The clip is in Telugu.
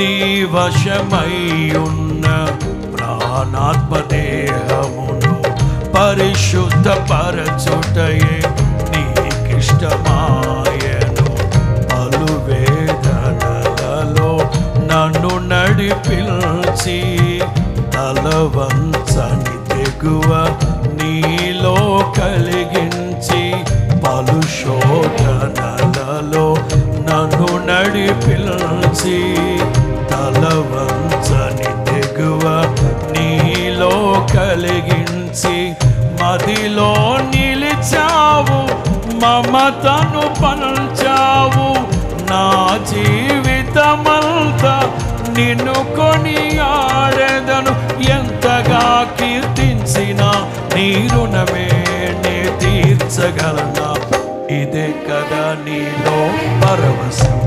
నీ వశమయ్యున్న ప్రాణాత్మదేహమును పరిశుద్ధ పరచుటయే నీకిష్టమాయను. పలు వేదనలలో నన్ను నడిపిల్చి తలవంచని తెగువ నీలో కలిగించి పలు శోధనలలో నన్ను నడిపిల్చి కలిగించి మదిలో నిలిచావు మమతను పంచావు నా జీవితమంతా నిన్ను కొని ఆడేదను ఎంతగా కీర్తించిన నీ రుణమే నే తీర్చగలనా? ఇదే కదా నీలో పరవశం